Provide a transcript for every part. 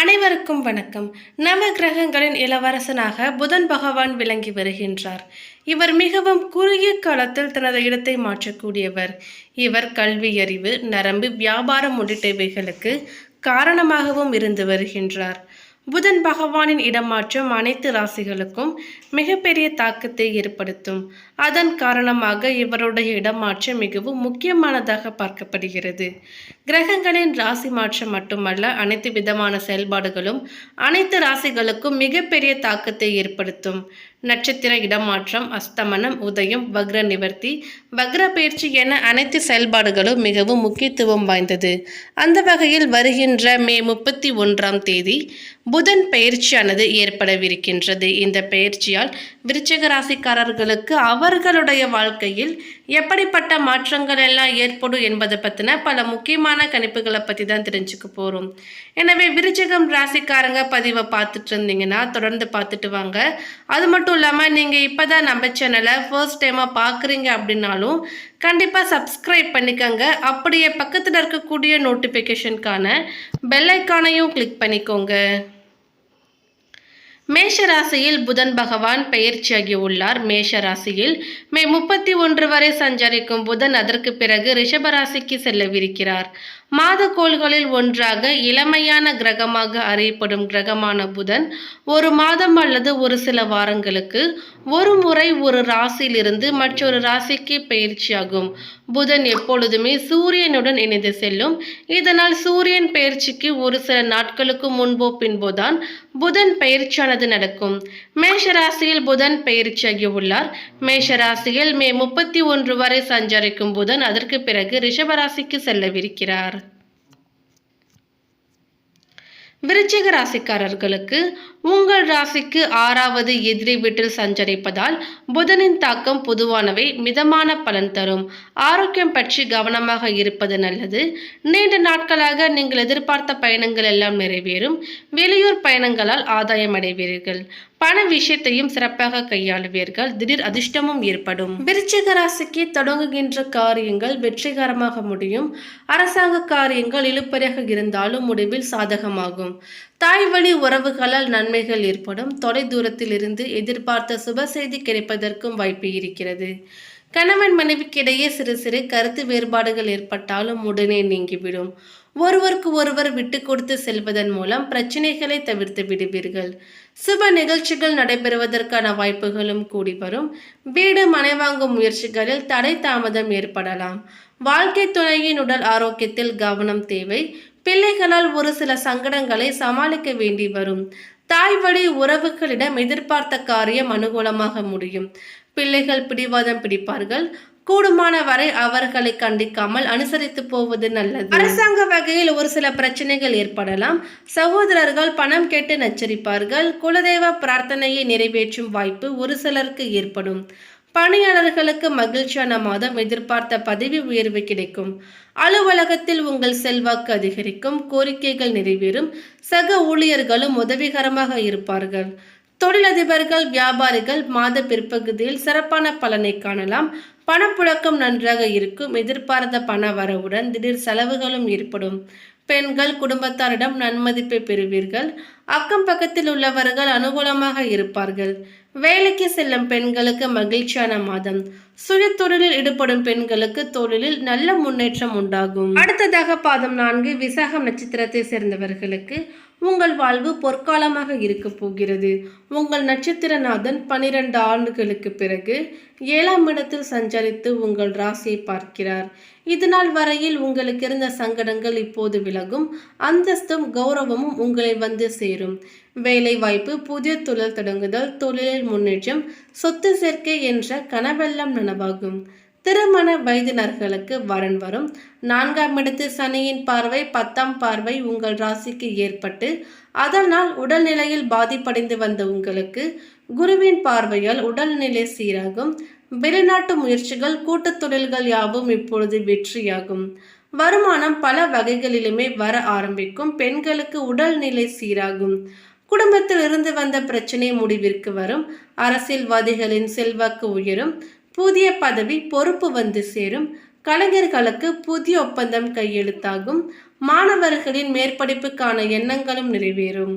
அனைவருக்கும் வணக்கம். நவ கிரகங்களின் இளவரசனாக புதன் பகவான் விளங்கி வருகின்றார். இவர் மிகவும் குறுகிய காலத்தில் தனது இடத்தை மாற்றக்கூடியவர். இவர் கல்வி அறிவு நரம்பு வியாபாரம் உள்ளிட்டவைகளுக்கு காரணமாகவும் இருந்து வருகின்றார். புதன் பகவானின் இடமாற்றம் அனைத்து ராசிகளுக்கும் மிகப்பெரிய தாக்கத்தை ஏற்படுத்தும். அதன் காரணமாக இவருடைய இடமாற்றம் மிகவும் முக்கியமானதாக பார்க்கப்படுகிறது. கிரகங்களின் ராசி மாற்றம் மட்டுமல்ல அனைத்து விதமான செயல்பாடுகளும் அனைத்து ராசிகளுக்கும் மிகப்பெரிய தாக்கத்தை ஏற்படுத்தும். நட்சத்திர இடமாற்றம் அஸ்தமனம் உதயம் வக்ர நிவர்த்தி. வக்ர பயிற்சி என அனைத்து செயல்பாடுகளும் மிகவும் முக்கியத்துவம் வாய்ந்தது. அந்த வகையில் வருகின்ற மே முப்பத்தி ஒன்றாம் தேதி புதன் பயிற்சியானது ஏற்படவிருக்கின்றது. இந்த பயிற்சியால் விருச்சிக ராசிக்காரர்களுக்கு அவர்களுடைய வாழ்க்கையில் எப்படிப்பட்ட மாற்றங்கள் எல்லாம் ஏற்படும் என்பதை பற்றின பல முக்கியமான கணிப்புகளை பற்றி தான் தெரிஞ்சுக்க போகிறோம் எனவே விருச்சகம் ராசிக்காரங்க பதிவை பார்த்துட்டு இருந்தீங்கன்னா தொடர்ந்து பார்த்துட்டு வாங்க. அது மட்டும் மட்டும் இல்லாமல் நீங்கள் இப்போ தான் நம்ம சேனலை ஃபர்ஸ்ட் டைமாக பார்க்குறீங்க அப்படின்னாலும் கண்டிப்பாக சப்ஸ்கிரைப் பண்ணிக்கோங்க. அப்படியே பக்கத்தில் இருக்கக்கூடிய நோட்டிஃபிகேஷனுக்கான பெல் ஐக்கானையும் கிளிக் பண்ணிக்கோங்க. மேஷ ராசியில் புதன் பகவான் பெயர்ச்சியாகி உள்ளார். மேஷ ராசியில் மே முப்பத்தி ஒன்று வரை சஞ்சரிக்கும் புதன் அதற்கு பிறகு ரிஷபராசிக்கு செல்லவிருக்கிறார். மாதக்கோள்களில் ஒன்றாக இளமையான கிரகமாக அறியப்படும் கிரகமான புதன் ஒரு மாதம் அல்லது ஒரு சில வாரங்களுக்கு ஒரு முறை ஒரு ராசியிலிருந்து மற்றொரு ராசிக்கு பயிற்சியாகும். புதன் எப்பொழுதுமே சூரியனுடன் இணைந்து செல்லும். இதனால் சூரியன் பயிற்சிக்கு ஒரு சில நாட்களுக்கு முன்போ பின்போதான் புதன் பயிற்சியானது நடக்கும். மேஷராசியில் புதன் பயிற்சியாகி உள்ளார். மேஷராசியில் மே முப்பத்தி ஒன்று வரை சஞ்சரிக்கும் புதன் அதற்கு பிறகு ரிஷபராசிக்கு செல்லவிருக்கிறார். விருச்சிக ராசிக்காரர்களுக்கு உங்கள் ராசிக்கு ஆறாவது எதிரி வீட்டில் சஞ்சரிப்பதால் புதனின் தாக்கம் பொதுவானவை மிதமான பலன் தரும். ஆரோக்கியம் பற்றி கவனமாக இருப்பது நல்லது. நீண்ட நாட்களாக நீங்கள் எதிர்பார்த்த பயணங்கள் எல்லாம் நிறைவேறும். வெளியூர் பயணங்களால் ஆதாயம் அடைவீர்கள். பண விஷயத்தையும் சிறப்பாக கையாளுவீர்கள். திடீர் அதிர்ஷ்டமும் ஏற்படும். விருச்சிக ராசிக்கு தொடங்குகின்ற காரியங்கள் வெற்றிகரமாக முடியும். அரசாங்க காரியங்கள் இழுப்பறையாக இருந்தாலும் முடிவில் சாதகமாகும். தாய் வழி உறவுகளால் நன்மைகள் ஏற்படும். தொலை தூரத்திலிருந்து எதிர்பார்த்த சுப செய்தி கிடைப்பதற்கும் வாய்ப்பு இருக்கிறது. கணவன் மனைவிக்கிடையே சிறு சிறு கருத்து வேறுபாடுகள் ஏற்பட்டாலும் உடனே நீங்கிவிடும். ஒருவருக்கு ஒருவர் விட்டு கொடுத்து செல்வதன் மூலம் பிரச்சனைகளை தவிர்த்து விடுவீர்கள். சுப நிகழ்ச்சிகள் நடைபெறுவதற்கான வாய்ப்புகளும் கூடி வரும். வீடு மனை வாங்கும் முயற்சிகளில் தடை தாமதம் ஏற்படலாம். வாழ்க்கை துணையின் உடல் ஆரோக்கியத்தில் கவனம் தேவை. பிள்ளைகளால் ஒரு சில சங்கடங்களை சமாளிக்க வேண்டி வரும். தாய் வழி உறவுகளிடம் எதிர்பார்த்த காரியம் அனுகூலமாக முடியும். பிள்ளைகள் பிடிவாதம் பிடிப்பார்கள். கூடுமான வரை அவர்களை கண்டிக்காமல் அனுசரித்து போவது நல்லது. அரசாங்க வகையில் ஒரு சில பிரச்சனைகள் ஏற்படலாம். சகோதரர்கள் பணம் கேட்டு நச்சரிப்பார்கள். குலதெய்வ பிரார்த்தனையை நிறைவேற்றும் வாய்ப்பு ஒரு சிலருக்கு ஏற்படும். பணியாளர்களுக்கு மகிழ்ச்சியான மாதம் எதிர்பார்த்த பதவி உயர்வு கிடைக்கும். அலுவலகத்தில் உங்கள் செல்வாக்கு அதிகரிக்கும். கோரிக்கைகள் நிறைவேறும். சக ஊழியர்களும் உதவிகரமாக இருப்பார்கள். தொழிலதிபர்கள் வியாபாரிகள் மாத பிற்பகுதியில் சிறப்பான பலனை காணலாம். பணப்புழக்கம் நன்றாக இருக்கும். எதிர்பார்த்த பண வரவுடன் திடீர் செலவுகளும் ஏற்படும். பெண்கள் குடும்பத்தாரிடம் நன்மதிப்பை பெறுவீர்கள். அக்கம் பக்கத்தில் உள்ளவர்கள் அனுகூலமாக இருப்பார்கள். வேலைக்கு செல்லும் பெண்களுக்கு மகிழ்ச்சியான மாதம். சுய தொழிலில் ஈடுபடும் பெண்களுக்கு தொழிலில் நல்ல முன்னேற்றம் உண்டாகும். அடுத்ததாக பாதம் நான்கு விசாகம் நட்சத்திரத்தை சேர்ந்தவர்களுக்கு உங்கள் வாழ்வு பொற்காலமாக இருக்க போகிறது. உங்கள் நட்சத்திரநாதன் பனிரெண்டு ஆண்டுகளுக்கு பிறகு ஏழாம் இடத்தில் சஞ்சரித்து உங்கள் ராசியை பார்க்கிறார். இதுநாள் வரையில் உங்களுக்கு இருந்த சங்கடங்கள் இப்போது விலகும். அந்தஸ்தும் கௌரவமும் உங்களை வந்து சேரும். வேலை வாய்ப்பு புதிய தொழில் தொடங்குதல் தொழிலில் முன்னேற்றம் சொத்து சேர்க்கை என்ற கனவெல்லாம் நனவாகும். திருமண வயதினர்களுக்கு வரன் வரும். நான்காம் இடத்து சனியின் பார்வை பத்தாம் பார்வை உங்கள் ராசிக்கு ஏற்பட்டு அதனால் உடல்நிலையில் பாதிப்படைந்து வந்த உங்களுக்கு குருவின் பார்வையால் உடல்நிலை சீராகும். வெளிநாட்டு முயற்சிகள் கூட்டுத் தொழில்கள் யாவும் இப்பொழுது வெற்றியாகும். வருமானம் பல வகைகளிலுமே வர ஆரம்பிக்கும். பெண்களுக்கு உடல்நிலை சீராகும். குடும்பத்தில் இருந்து வந்த பிரச்சனை முடிவிற்கு வரும். அரசியல்வாதிகளின் செல்வாக்கு உயரும். புதிய பதவி பொறுப்பு வந்து சேரும். கலைஞர்களுக்கு புதிய ஒப்பந்தம் கையெழுத்தாகும். மாணவர்களின் மேற்படிப்புக்கான எண்ணங்களும் நிறைவேறும்.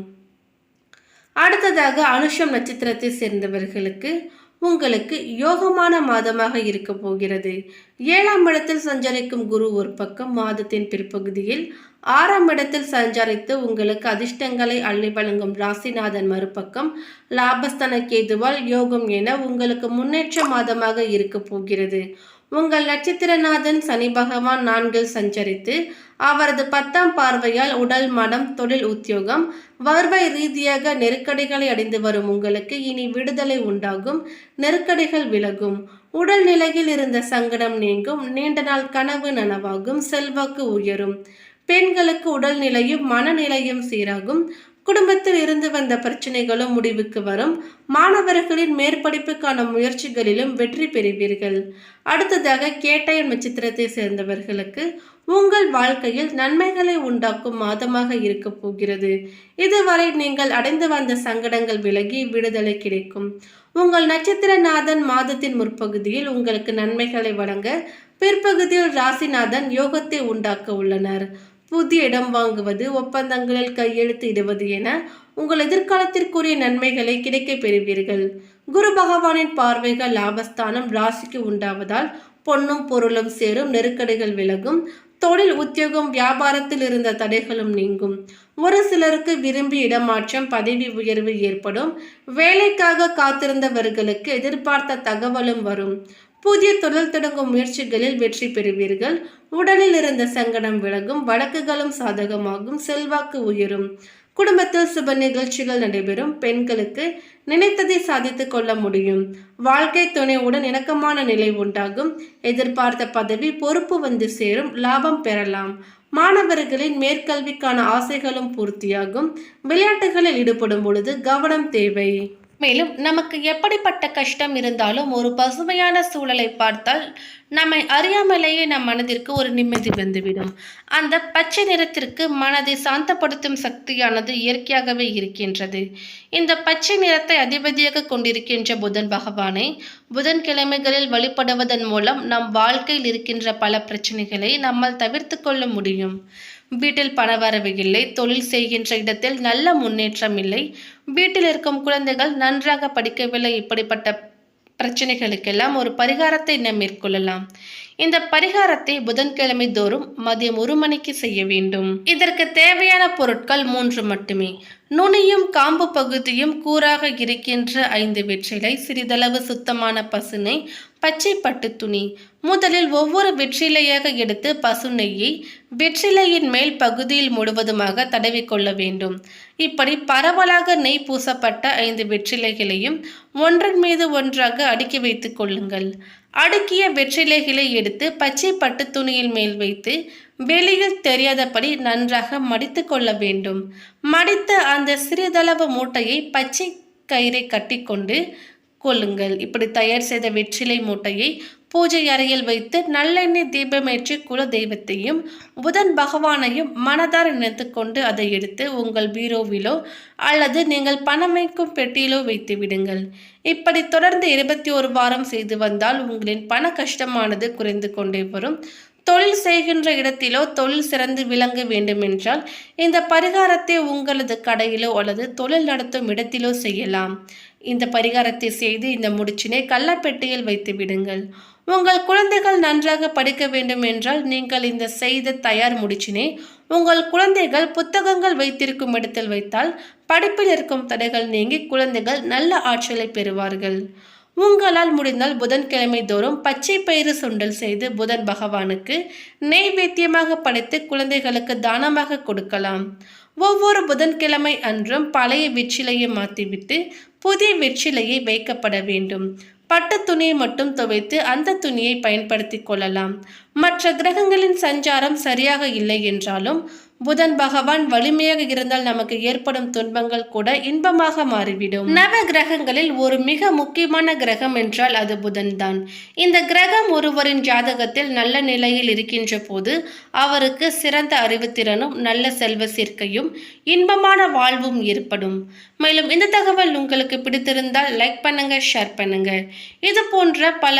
அடுத்ததாக அனுஷம் நட்சத்திரத்தை சேர்ந்தவர்களுக்கு உங்களுக்கு யோகமான மாதமாக இருக்க போகிறது. ஏழாம் இடத்தில் சஞ்சரிக்கும் குரு ஒரு பக்கம் மாதத்தின் பிற்பகுதியில் ஆறாம் இடத்தில் சஞ்சரித்து உங்களுக்கு அதிர்ஷ்டங்களை அள்ளி வழங்கும் ராசிநாதன் மறுபக்கம் லாபஸ்தன கேதுவால் யோகம் என உங்களுக்கு முன்னேற்ற மாதமாக இருக்க போகிறது. உங்கள் நட்சத்திரநாதன் சனி பகவான் நான்கில் சஞ்சரித்து அவரது பத்தாம் பார்வையால் உடல் மனம் தொழில் உத்தியோகம் வருவாய் ரீதியாக நெருக்கடிகளை அடைந்து வரும் உங்களுக்கு இனி விடுதலை உண்டாகும் நெருக்கடிகள் விலகும். உடல் நிலையில் இருந்த சங்கடம் நீங்கும் நீண்ட நாள் கனவு நனவாகும் செல்வாக்கு உயரும். பெண்களுக்கு உடல்நிலையும் மனநிலையும் சீராகும். குடும்பத்தில் இருந்து வந்த பிரச்சனைகளும் முடிவுக்கு வரும். மாணவர்களின் மேற்படிப்புக்கான முயற்சிகளிலும் வெற்றி பெறுவீர்கள். அடுத்ததாக கேட்டயன் நட்சத்திரத்தை சேர்ந்தவர்களுக்கு உங்கள் வாழ்க்கையில் நன்மைகளை உண்டாக்கும் மாதமாக இருக்க போகிறது. இதுவரை நீங்கள் அடைந்து வந்த சங்கடங்கள் விலகி விடுதலை கிடைக்கும். உங்கள் நட்சத்திரநாதன் மாதத்தின் முற்பகுதியில் உங்களுக்கு நன்மைகளை வழங்க பிற்பகுதியில் ராசிநாதன் யோகத்தை உண்டாக்க உள்ளனர். புதிய இடம் வாங்குவது ஒப்பந்தங்களில் கையெழுத்து இடுவது என உங்கள் எதிர்காலத்திற்குரிய நன்மைகளை கிடைக்கப் பெறுவீர்கள். குரு பகவானின் பார்வைகள் லாபஸ்தானம் ராசிக்கு உண்டாவதால் பொன்னும் பொருளும் சேரும் நெருக்கடிகள் விலகும் தொழில் உத்தியோகம் வியாபாரத்தில் இருந்த தடைகளும் நீங்கும். ஒரு சிலருக்கு விரும்பி இடமாற்றம் பதவி உயர்வு ஏற்படும். வேலைக்காக காத்திருந்தவர்களுக்கு எதிர்பார்த்த தகவலும் வரும். புதிய தொழில் தொடங்கும் முயற்சிகளில் வெற்றி பெறுவீர்கள். உடலில் இருந்த சங்கடம் விலகும் வழக்குகளும் சாதகமாகும் செல்வாக்கு உயரும். குடும்பத்தில் சுப நிகழ்ச்சிகள் நடைபெறும். பெண்களுக்கு நினைத்ததை சாதித்து கொள்ள முடியும். வாழ்க்கை துணையுடன் இணக்கமான நிலை உண்டாகும். எதிர்பார்த்த பதவி பொறுப்பு வந்து சேரும் லாபம் பெறலாம். மாணவர்களின் மேற்கல்விக்கான ஆசைகளும் பூர்த்தியாகும். விளையாட்டுகளில் ஈடுபடும் பொழுது கவனம் தேவை. மேலும் நமக்கு எப்படிப்பட்ட கஷ்டம் இருந்தாலும் ஒரு பசுமையான சூழலை பார்த்தால் நம்மை அறியாமலேயே நம் மனதிற்கு ஒரு நிம்மதி வந்துவிடும். அந்த பச்சை நிறத்திற்கு மனதை சாந்தப்படுத்தும் சக்தியானது இயற்கையாகவே இருக்கின்றது. இந்த பச்சை நிறத்தை அதிபதியாக கொண்டிருக்கின்ற புதன் பகவானை புதன்கிழமைகளில் வழிபடுவதன் மூலம் நம் வாழ்க்கையில் இருக்கின்ற பல பிரச்சனைகளை நம்மால் தவிர்த்து கொள்ள முடியும். வீட்டில் பணவரவு இல்லை தொழில் செய்கின்ற இடத்தில் நல்ல முன்னேற்றம் இல்லை. வீட்டில் இருக்கும் குழந்தைகள் நன்றாக படிக்கவில்லை. இப்படிப்பட்ட பிரச்சனைகளுக்கெல்லாம் ஒரு பரிகாரத்தை நாம் மேற்கொள்ளலாம். இந்த பரிகாரத்தை புதன்கிழமை தோறும் மதியம் ஒரு மணிக்கு செய்ய வேண்டும். இதற்கு தேவையான பொருட்கள் மூன்று மட்டுமே. நுனியும் காம்பு பகுதியும் கூறாக இருக்கின்ற ஐந்து வெற்றிலை சிறிதளவு சுத்தமான பசுனை பச்சை பட்டு துணி. முதலில் ஒவ்வொரு வெற்றிலையாக எடுத்து பசு நெய்யை வெற்றிலையின் மேல் பகுதியில் முழுவதுமாக தடவிக்கொள்ள வேண்டும். இப்படி பரவலாக நெய் பூசப்பட்ட ஐந்து வெற்றிலைகளையும் ஒன்றன் மீது ஒன்றாக அடுக்கி வைத்துக் கொள்ளுங்கள். அடுக்கிய வெற்றிலைகளை எடுத்து பச்சை பட்டு துணியில் மேல் வைத்து வெளியில் தெரியாதபடி நன்றாக மடித்து கொள்ள வேண்டும். மடித்த அந்த சிறிதளவு மூட்டையை பச்சை கயிறை கட்டிக்கொண்டு கொள்ளுங்கள் இப்படி தயார் செய்த வெற்றிலை மூட்டையை பூஜை அறையில் வைத்து நல்லெண்ணெய் தீபமேற்றி குல தெய்வத்தையும் புதன் பகவானையும் மனதார நினைத்து கொண்டு அதை எடுத்து உங்கள் பீரோவிலோ அல்லது நீங்கள் பணம் வைக்கும் பெட்டியிலோ வைத்து விடுங்கள். இப்படி தொடர்ந்து இருபத்தி ஒரு வாரம் செய்து வந்தால் உங்களின் பண கஷ்டமானது குறைந்து கொண்டே வரும். தொழில் செய்கின்ற இடத்திலோ தொழில் சிறந்து விளங்க வேண்டுமென்றால் இந்த பரிகாரத்தை உங்களது கடையிலோ அல்லது தொழில் நடத்தும் இடத்திலோ செய்யலாம். இந்த பரிகாரத்தை செய்து இந்த முடிச்சினை கள்ளப்பெட்டியில் வைத்து விடுங்கள். உங்கள் குழந்தைகள் நன்றாக படிக்க வேண்டும் என்றால் நீங்கள் இந்த செய்த தயார் முடிச்சினை உங்கள் குழந்தைகள் புத்தகங்கள் வைத்திருக்கும் இடத்தில் வைத்தால் படிப்பில் இருக்கும் தடைகள் நீங்கி குழந்தைகள் நல்ல ஆற்றலை பெறுவார்கள். உங்களால் முடிந்தால் புதன்கிழமை தோறும் பச்சை பயிறு சுண்டல் செய்து புதன் பகவானுக்கு நெய்வேத்தியமாக படைத்து குழந்தைகளுக்கு தானமாக கொடுக்கலாம். ஒவ்வொரு புதன்கிழமை அன்றும் பழைய வெற்றிலையை மாற்றிவிட்டு புதிய வெற்றிலையை வைக்கப்பட வேண்டும். பட்டு துணியை மட்டும் துவைத்து அந்த துணியை பயன்படுத்தி கொள்ளலாம். மற்ற கிரகங்களின் சஞ்சாரம் சரியாக இல்லை என்றாலும் புதன் பகவான் வலிமையாக இருந்தால் நமக்கு ஏற்படும் துன்பங்கள் கூட இன்பமாக மாறிவிடும். நவ கிரகங்களில் ஒரு மிக முக்கியமான கிரகம் என்றால் அது புதன் தான் இந்த கிரகம் ஒருவரின் ஜாதகத்தில் நல்ல நிலையில் இருக்கின்ற போது அவருக்கு சிறந்த அறிவுத்திறனும் நல்ல செல்வ சேர்க்கையும் இன்பமான வாழ்வும் ஏற்படும். மேலும் இந்த தகவல் உங்களுக்கு பிடித்திருந்தால் லைக் பண்ணுங்க ஷேர் பண்ணுங்க. இது போன்ற பல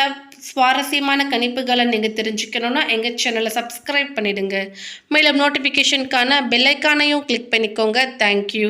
சுவாரஸ்யமான கணிப்புகளை நீங்கள் தெரிஞ்சுக்கணுன்னா எங்கள் சேனலை சப்ஸ்கிரைப் பண்ணிவிடுங்க மேலும் நோட்டிஃபிகேஷனுக்கான பெல்லைக்கானையும் கிளிக் பண்ணிக்கோங்க. தேங்க்யூ